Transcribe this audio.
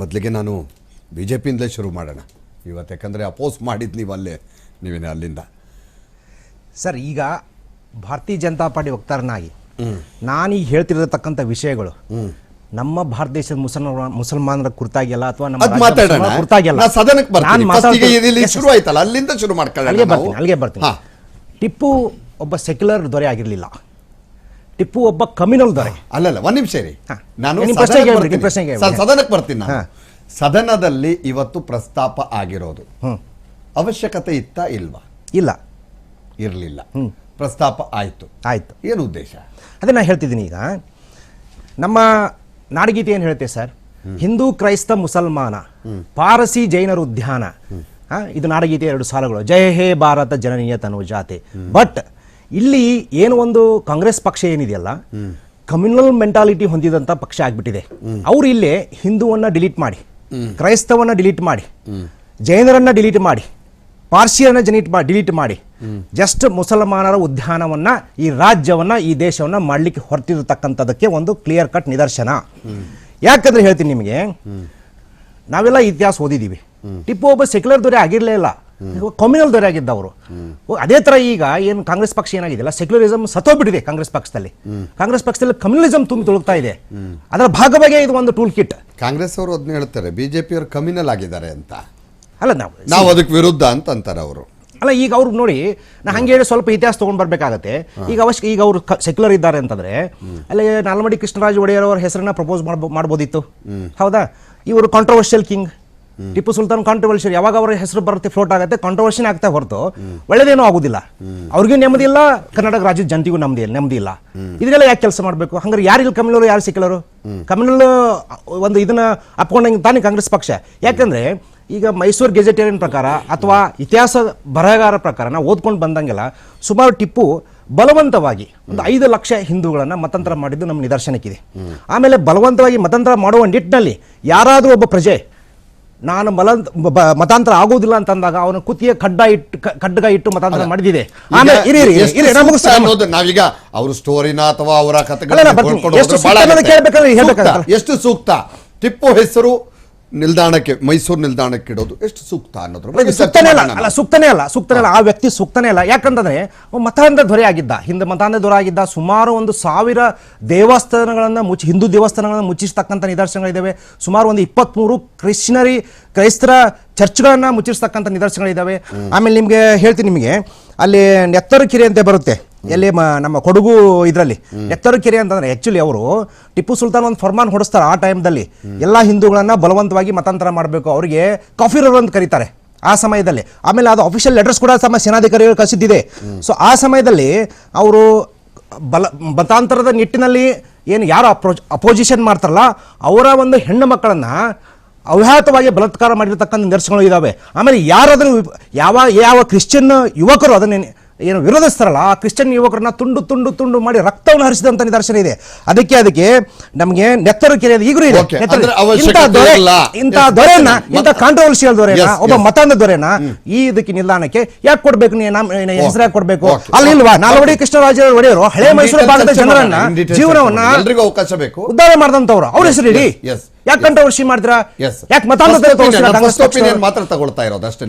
ಮೊದಲಿಗೆ ನಾನು B J ಪಿಯಿಂದಲೇ ಶುರು ಮಾಡೋಣ. ಇವತ್ತು ಯಾಕಂದರೆ ಅಪೋಸ್ ಮಾಡಿದ್ದು ನೀವು ಅಲ್ಲೇ ನೀವೇನೆ ಅಲ್ಲಿಂದ. ಸರ್ ಈಗ ಭಾರತೀಯ ಜನತಾ ಪಾರ್ಟಿ ವಕ್ತಾರನಾಗಿ ನಾನೀಗ ಹೇಳ್ತಿರತಕ್ಕಂಥ ವಿಷಯಗಳು. ನಮ್ಮ ಭಾರತ ದೇಶದ ಮುಸಲ್ಮಾನ ಮುಸಲ್ಮಾನರ ಕುರಿತಾಗಿ ಅಲ್ಲ ಅಥವಾ ನಮ್ಮ ಅದು ರಾಜ್ಯದ ಮಾತಾಡೋಣ. ಮುಸಲ್ಮಾನರ ಕುರಿತಾಗಿ ಅಲ್ಲ ನಾ ಸದನಕ್ಕೆ ಬರ್ತೀನಿ. ನಾನ್ First ಇಲ್ಲಿ ಶುರು ಆಯ್ತಲ್ಲ ಅಲ್ಲಿಂದ ಶುರು ಅಲ್ಲಿಗೆ ಬರ್ತೀನಿ ಟಿಪ್ಪು ಒಬ್ಬ ಸೆಕ್ಯುಲರ್ ದೊರೆ ಆಗಿರಲಿಲ್ಲ. ಟಿಪ್ಪು ಒಬ್ಬ ಕಮ್ಯುನಲ್ ದೊರೆ ಅಲ್ಲಲ್ಲ ಒಂದ್ ನಿಮಿಷ ರೀ ನಾನು ನಿಮ್ಮ ಸದನಕ್ಕೆ ಹೇಳ್ಬಿಡಿ, ಬರ್ತೀನಿ. ಪ್ರಶ್ನೆಗೆ ಸರ್, ಹೇಳ್ಬಿಡಿ. ಸದನಕ್ಕೆ ಬರ್ತೀನಿ ನಾನು. ಹಾ. ಸದನದಲ್ಲಿ ಇವತ್ತು ಪ್ರಸ್ತಾಪ ಆಗಿರೋದು. ಹ್ಮ್. ಅವಶ್ಯಕತೆ ಇತ್ತ ಇಲ್ವಾ? ಇಲ್ಲ. ಇರಲಿಲ್ಲ. ಪ್ರಸ್ತಾಪ ಆಯ್ತು. ಆಯ್ತು. ಏನು ಉದ್ದೇಶ? ಅದೇ ನಾನು ಹೇಳ್ತಿದ್ದೀನಿ ಈಗ. ನಮ್ಮ ನಾಡಗೀತೆ ಏನು ಹೇಳ್ತೇವೆ ಸರ್? ಹಿಂದೂ ಕ್ರೈಸ್ತ ಮುಸಲ್ಮಾನ ಪಾರಸಿ ಜೈನರು ಉದ್ಯಾನ. ಆ, ಇದು ನಾಡಗೀತೆ ಎರಡು ಸಾಲುಗಳು. ಜಯ ಹೇ ಭಾರತ ಜನನೀಯ ತನು ಜಾತೆ ಬಟ್ ಇಲ್ಲಿ ಏನು ಒಂದು ಕಾಂಗ್ರೆಸ್ ಪಕ್ಷ ಏನಿದೆಯಲ್ಲ ಕಮ್ಯುನಲ್ ಮೆಂಟಾಲಿಟಿ ಹೊಂದಿದಂತ ಪಕ್ಷ ಆಗ್ಬಿಟ್ಟಿದೆ. ಅವ್ರು ಇಲ್ಲೇ ಹಿಂದೂವನ್ನ ಡಿಲೀಟ್ ಮಾಡಿ, ಕ್ರೈಸ್ತವನ್ನ ಡಿಲೀಟ್ ಮಾಡಿ, ಜೈನರನ್ನ ಡಿಲೀಟ್ ಮಾಡಿ ಪಾರ್ಸಿಯನ್ನ ಜನಿಟ್ ಮಾಡಿ ಡಿಲೀಟ್ ಮಾಡಿ ಜಸ್ಟ್ ಮುಸಲ್ಮಾನರ ಉದ್ಯಾನವನ್ನ, ಈ ರಾಜ್ಯವನ್ನ, ಈ ದೇಶವನ್ನ ಮಾಡ್ಲಿಕ್ಕೆ ಹೊರತಿರತಕ್ಕಂಥದಕ್ಕೆ ಒಂದು ಕ್ಲಿಯರ್ ಕಟ್ ನಿದರ್ಶನ. ಯಾಕಂದ್ರೆ ಹೇಳ್ತೀನಿ ನಿಮಗೆ, ನಾವೆಲ್ಲ ಇತಿಹಾಸ ಓದಿದೀವಿ. ಟಿಪ್ಪು ಒಬ್ಬ ಸೆಕ್ಯುಲರ್ ದೊರೆ ಆಗಿರಲೇ ಇಲ್ಲ. ಕಮ್ಯುನಲ್ ದೊರೆ ಆಗಿದ್ದವರು ಅದೇ ತರ ಈಗ ಏನು ಕಾಂಗ್ರೆಸ್ ಪಕ್ಷ ಏನಾಗಿದೆಯಲ್ಲ ಸೆಕ್ಯುಲರಿಸಮ್ ಸತ್ತೋಗ್ಬಿಟ್ಟಿದೆ ಕಾಂಗ್ರೆಸ್ ಪಕ್ಷದಲ್ಲಿ. ಕಾಂಗ್ರೆಸ್ ಪಕ್ಷದಲ್ಲಿ ಕಮ್ಯುನಲಿಸಮ್ ತುಂಬಿ ತುಳುಕ್ತಾ ಇದೆ. ಅದರ ಭಾಗವಾಗಿ ಇದು ಒಂದು ಟೂಲ್ ಕಿಟ್ ಕಾಂಗ್ರೆಸ್ ಅವರು ಅದನ್ನ ಹೇಳ್ತಾರೆ ಬಿಜೆಪಿ ಅವರು ಕಮ್ಯುನಲ್ ಆಗಿದ್ದಾರೆ ಅಂತ. ಅಲ್ಲ ನಾವು ನಾವು ಅದಕ್ಕೆ ವಿರುದ್ಧ ಅಂತ ಅಂತಾರೆ ಅವರು. ಅಲ್ಲ ಈಗ ಅವ್ರು ನೋಡಿ ನಾ ಹಂಗೆ ಹೇಳಿ ಸ್ವಲ್ಪ ಇತಿಹಾಸ ತಗೊಂಡ್ ಬರ್ಬೇಕಾಗತ್ತೆ. ಈಗ ಅವಶ್ಯ ಈಗ ಅವರು ಸೆಕ್ಯುಲರ್ ಇದ್ದಾರೆ ಅಂತಂದ್ರೆ ಅಲ್ಲಿ ನಾಲ್ಮಡಿ ಕೃಷ್ಣರಾಜ ಒಡೆಯರ್ ಅವರ ಹೆಸರನ್ನ ಪ್ರಪೋಸ್ ಮಾಡ್ಬೋದಿತ್ತು. ಹೌದಾ? ಇವರು controversial king Tipu Sultan controversial ಯಾವಾಗ ಅವರ ಹೆಸರು ಬರುತ್ತೆ ಫ್ಲೋಟ್ ಆಗುತ್ತೆ ಕಾಂಟ್ರವರ್ಷನ್ ಆಗ್ತಾ ಹೊರತು. ಒಳ್ಳೇದೇನೂ ಆಗುದಿಲ್ಲ. ಅವ್ರಿಗೂ ನೆಮ್ಮದಿ ಇಲ್ಲ ಕರ್ನಾಟಕ ರಾಜ್ಯದ ಜನತೆಗೂ ನೆಮ್ಮದಿ ನೆಮ್ಮದಿ ಇಲ್ಲ. ಇದನ್ನೆಲ್ಲ ಯಾಕೆ ಕೆಲಸ ಮಾಡಬೇಕು? ಹಂಗಾರೆ ಯಾರಿಲ್ಲ ಕಮ್ಯುನಲ್ ಯಾರು ಸಿಕ್ಕಲರು ಕಮ್ಯುನಲ್ ಒಂದು ಇದನ್ನ ಅಪ್ಕೊಂಡಂಗೆ ತಾನೇ ಕಾಂಗ್ರೆಸ್ ಪಕ್ಷ. ಯಾಕಂದ್ರೆ ಈಗ ಮೈಸೂರು ಗೆಜೆಟೇರಿಯನ್ ಪ್ರಕಾರ ಅಥವಾ ಇತಿಹಾಸ ಬರಹಗಾರ ಪ್ರಕಾರ ನಾವು ಓದ್ಕೊಂಡು ಬಂದಂಗೆಲ್ಲ ಸುಮಾರು ಟಿಪ್ಪು ಬಲವಂತವಾಗಿ ಒಂದು ಐದು ಲಕ್ಷ ಹಿಂದೂಗಳನ್ನು ಮತಾಂತರ ಮಾಡಿದ್ದು ನಮ್ಮ ನಿದರ್ಶನಕ್ಕಿದೆ. ಆಮೇಲೆ ಬಲವಂತವಾಗಿ ಮತಾಂತರ ಮಾಡುವ ನಿಟ್ಟಿನಲ್ಲಿ ಯಾರಾದರೂ ಒಬ್ಬ ಪ್ರಜೆ ನಾನು ಮಲ ಮತಾಂತರ ಆಗೋದಿಲ್ಲ ಅಂತಂದಾಗ ಅವನ ಕುತಿಯ ಖಡ್ಡ ಇಟ್ಟು ಖಡ್ಗ ಇಟ್ಟು ಮತಾಂತರ ಮಾಡಿದಿದೆ. ನಾವೀಗ ಅವ್ರ ಸ್ಟೋರಿನ ಅಥವಾ ಅವರ ಕಥೆಗಳನ್ನ. ಎಷ್ಟು ಸೂಕ್ತ? ಟಿಪ್ಪು ಹೆಸರು ನಿಲ್ದಾಣಕ್ಕೆ ಮೈಸೂರು ನಿಲ್ದಾಣಕ್ಕೆ ಇಡೋದು ಎಷ್ಟು ಸೂಕ್ತ ಅನ್ನೋದ್ರ ಸೂಕ್ತನೇ ಅಲ್ಲ ಅಲ್ಲ ಸೂಕ್ತನೇ ಅಲ್ಲ ಸೂಕ್ತನೇ ಅಲ್ಲ. ಆ ವ್ಯಕ್ತಿ ಸೂಕ್ತನೇ ಅಲ್ಲ. ಯಾಕಂತಂದ್ರೆ ಮತಾಂಧ ದೊರೆ ಆಗಿದ್ದ ಹಿಂದೆ ಮತಾಂಧ ದೊರೆ ಆಗಿದ್ದ ಸುಮಾರು ಒಂದು ಸಾವಿರ ದೇವಸ್ಥಾನಗಳನ್ನು ಮುಚ್ಚಿ ಹಿಂದೂ ದೇವಸ್ಥಾನಗಳನ್ನು ಮುಚ್ಚಿಸ್ತಕ್ಕಂಥ ನಿದರ್ಶನಗಳಿದ್ದಾವೆ ಸುಮಾರು ಒಂದು ಇಪ್ಪತ್ಮೂರು ಕ್ರಿಶ್ಚಿಯನರಿ ಕ್ರೈಸ್ತರ ಚರ್ಚ್ಗಳನ್ನು ಮುಚ್ಚಿಸ್ತಕ್ಕಂಥ ನಿದರ್ಶನಗಳಿದ್ದಾವೆ ಆಮೇಲೆ ನಿಮಗೆ ಹೇಳ್ತೀನಿ ನಿಮಗೆ. ಅಲ್ಲಿ ನೆತ್ತರು ಕಿರೆ ಅಂತ ಬರುತ್ತೆ. ಎಲ್ಲಿ ಮ- ನಮ್ಮ ಕೊಡಗು ಇದರಲ್ಲಿ ನೆತ್ತರು ಕೆರೆ ಅಂತಂದ್ರೆ ಆಕ್ಚುಲಿ ಅವರು ಟಿಪ್ಪು ಸುಲ್ತಾನ್ ಒಂದು ಫರ್ಮಾನ್ ಹೊಡಿಸ್ತಾರೆ ಆ ಟೈಮ್ದಲ್ಲಿ ಎಲ್ಲ ಹಿಂದೂಗಳನ್ನ ಬಲವಂತವಾಗಿ ಮತಾಂತರ ಮಾಡಬೇಕು. ಅವರಿಗೆ ಕಾಫಿರರ್ ಅಂತ ಕರೀತಾರೆ ಆ ಸಮಯದಲ್ಲಿ. ಆಮೇಲೆ ಅದು ಅಫಿಷಿಯಲ್ ಲೆಟರ್ಸ್ ಕೂಡ ತಮ್ಮ ಸೇನಾಧಿಕಾರಿಗಳು ಕಳಿಸಿದ್ದಿದೆ. ಸೊ ಆ ಸಮಯದಲ್ಲಿ ಅವರು ಬಲ ಮತಾಂತರದ ನಿಟ್ಟಿನಲ್ಲಿ ಏನು ಯಾರು ಅಪ್ರೋ ಅಪೋಸಿಷನ್ ಮಾಡ್ತಾರಲ್ಲ ಅವರ ಒಂದು ಹೆಣ್ಣು ಮಕ್ಕಳನ್ನ ಅವ್ಯಾಹತವಾಗಿ ಬಲತ್ಕಾರ ಮಾಡಿರ್ತಕ್ಕಂಥ ನಿದರ್ಶನಗಳು ಇದ್ದಾವೆ ಆಮೇಲೆ ಯಾರಾದರೂ ಯಾವ ಯಾವ ಕ್ರಿಶ್ಚಿಯನ್ ಯುವಕರು ಅದನ್ನ ಏನು ವಿರೋಧಿಸ್ತಾರಲ್ಲ ಆ ಕ್ರಿಶ್ಚಿಯನ್ ಯುವಕರನ್ನ ತುಂಡು ತುಂಡು ತುಂಡು ಮಾಡಿ ರಕ್ತವನ್ನು ಹರಿಸಿದಂತ ನಿದರ್ಶನ ಇದೆ. ಅದಕ್ಕೆ ಅದಕ್ಕೆ ನಮಗೆ ನೆತ್ತರು ಕೆರೆ ಈಗಲೂ ಇದೆ. ಇಂತಹ ದೊರೆ ಇಂತ ಇಂಥ ಇಂತ ದೊರೆನ ಮತ- ಕಾಂಟ್ರವರ್ಷಿಯಲ್ ದೊರೆನ ಒಬ್ಬ. ಮತಾಂಧ ದೊರೆಯನ್ನ ಈ ಇದಕ್ಕೆ ನಿಲ್ದಾಣಕ್ಕೆ ಯಾಕೆ ಕೊಡ್ಬೇಕು ಹೆಸರು ಯಾಕೆ ಕೊಡ್ಬೇಕು? ಅಲ್ಲಿ ಇಲ್ವಾ? ನಾಲ್ವಡಿ ಕೃಷ್ಣರಾಜ ಒಡೆಯವರು ಹಳೆ ಮೈಸೂರು ಭಾಗದ ಜನರನ್ನ ಜೀವನವನ್ನ ಅವಕಾಶ ಬೇಕು. ಉದ್ಧಾರ ಮಾಡಿದಂತವ್ರು ಅವ್ರ ಹೆಸರು ಇಡಿ ಯಾಕೆ ಕಂಟ್ರವರ್ಷಿ ಮಾಡಿದ್ರ. ಯಾಕೆ ಮತಾಂಧ ಮಾತ್ರ ತಗೊಳ್ತಾ ಇರೋದು ಅಷ್ಟೇ.